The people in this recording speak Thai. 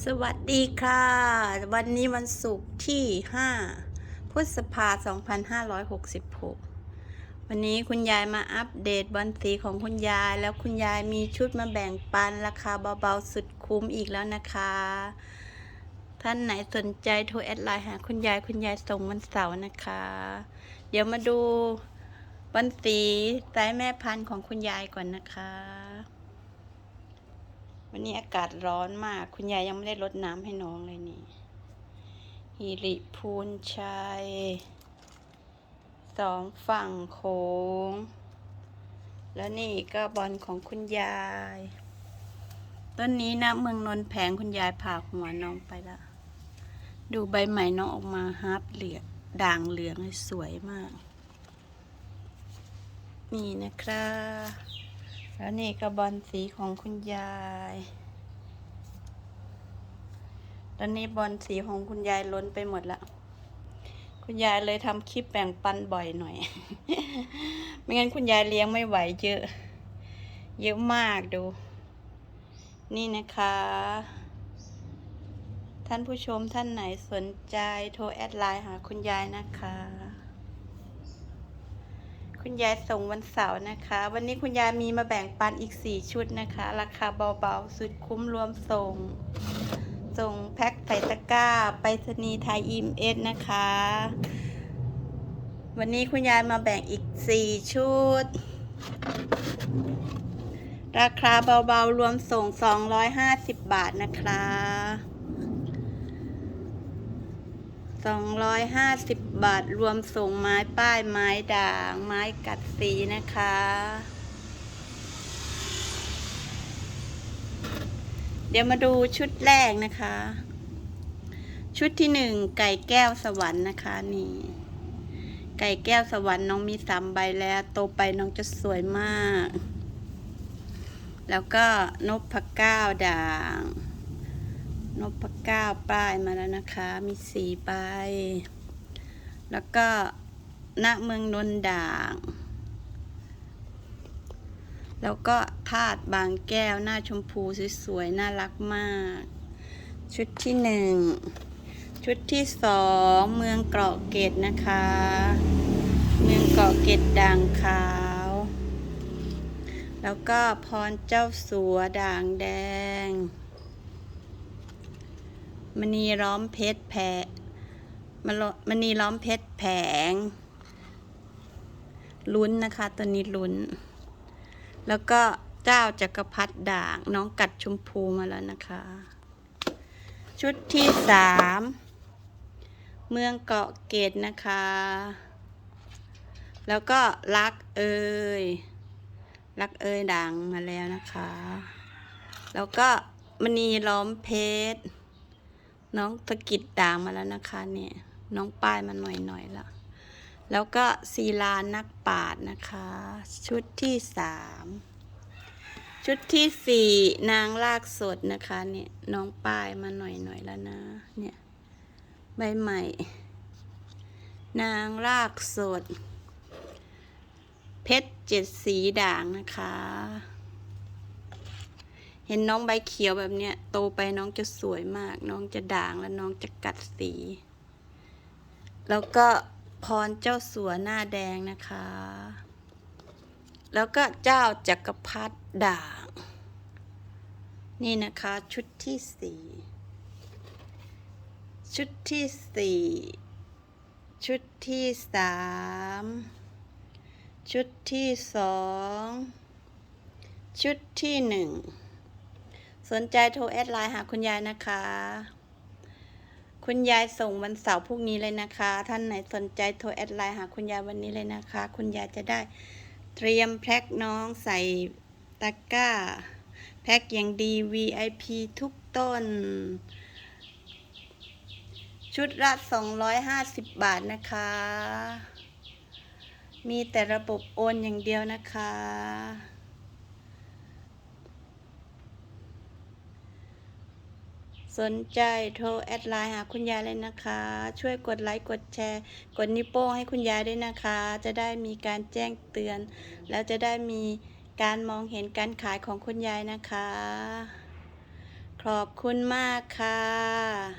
สวัสดีค่ะ วันนี้วันศุกร์ที่ 5 พฤษภา2566 วันนี้คุณยายมาอัปเดตวันสีของคุณยาย แล้วคุณยายมีชุดมาแบ่งปันราคาเบาๆ สุดคุ้มอีกแล้วนะคะ ท่านไหนสนใจโทรแอดไลน์หาคุณยายคุณยายส่งวันเสาร์นะคะ เดี๋ยวมาดูวันสีสายแม่พันธุ์ของคุณยายก่อนนะคะ วันนี้อากาศร้อนมาก คุณยายยังไม่ได้รดน้ำให้น้องเลยนี่ฮิริพูนชัยสองฝั่งโค้ง แล้วนี่ก็บอลของคุณยาย ต้นนี้นะเมืองนนท์แผงคุณยายผ่าหัวน้องไปละ ดูใบใหม่น้องออกมาฮาร์ปเหลืองด่างเหลืองสวยมาก นี่นะครับ แล้วนี่ก็บอลสีของคุณยายตอนนี้บอลสีของคุณยายล้นไปหมดละ คุณยายเลยทำคลิปแบ่งปันบ่อยหน่อย ไม่งั้นคุณยายเลี้ยงไม่ไหวเยอะ เยอะมากดู นี่นะคะ ท่านผู้ชมท่านไหนสนใจโทรแอดไลน์หาคุณยายนะคะ คุณยายส่งวันเสาร์นะคะ วันนี้คุณยายมีมาแบ่งปันอีก 4 ชุดนะคะ ราคาเบาๆ สุดคุ้มรวมส่ง ส่งแพ็คใส่ตะกร้า ไปรษณีย์ไทยอิมเอสนะคะ วันนี้คุณยายมาแบ่งอีก 4 ชุด ราคาเบาๆ รวมส่ง 250 บาทนะคะ 250 บาทรวมส่งไม้ป้ายไม้ด่าง ไม้กัดสีนะคะ เดี๋ยวมาดูชุดแรกนะคะ ชุดที่หนึ่งไก่แก้วสวรรค์นะคะนี่ ไก่แก้วสวรรค์น้องมีสามใบแล้ว โตไปน้องจะสวยมาก แล้วก็นพพเก้าวด่าง นพเก้าป้ายมาแล้วนะคะ มีสีใบแล้วก็ณเมืองนนด่าง แล้วก็ธาตุบางแก้วหน้าชมพูสวยๆ น่ารักมาก ชุดที่หนึ่ง ชุดที่สองเมืองเกาะเกตนะคะ เมืองเกาะเกตด่างขาว แล้วก็พรเจ้าสัวด่างแดง มณีล้อมเพชรแผงมณีล้อมเพชรแผง ลุ้นนะคะ ตัวนี้ลุ้น แล้วก็เจ้าจักรพรรดิด่าง น้องกัดชมพูมาแล้วนะคะ ชุดที่สามเมืองเกาะเกตนะคะ แล้วก็รักเอ่ยรักเอ่ยด่างมาแล้วนะคะ แล้วก็มณีล้อมเพชร น้องสะกิดด่างมาแล้วนะคะเนี่ยน้องป้ายมาหน่อยหน่อยละแล้วก็ศิลานักปาดนะคะ ชุดที่สามชุดที่สี่นางลากสดนะคะเนี่ยน้องป้ายมาหน่อยหน่อยแล้วนะเนี่ยใบใหม่ นางลากสด เพชรเจ็ดสีด่างนะคะ เห็นน้องใบเขียวแบบเนี้ยโตไปน้องจะสวยมาก น้องจะด่างและน้องจะกัดสี แล้วก็พรเจ้าสัวหน้าแดงนะคะ แล้วก็เจ้าจักรพรรดิด่าง นี่นะคะชุดที่สี่ชุดที่สี่ชุดที่สามชุดที่สองชุดที่หนึ่ง สนใจโทรแอดไลน์หาคุณยายนะคะ คุณยายส่งวันเสาร์พรุ่งนี้เลยนะคะ ท่านไหนสนใจโทรแอดไลน์หาคุณยายวันนี้เลยนะคะ คุณยายจะได้เตรียมแพ็คน้องใส่ตะกร้า แพ็คอย่างดี VIP ทุกต้น ชุดละ 250 บาทนะคะ มีแต่ระบบโอนอย่างเดียวนะคะ สนใจโทรแอดไลน์หาคุณยายเลยนะคะ ช่วยกดไลค์กดแชร์ กดนิ้วโป้งให้คุณยายด้วยนะคะ จะได้มีการแจ้งเตือน แล้วจะได้มีการมองเห็นการขายของคุณยายนะคะ ขอบคุณมากค่ะ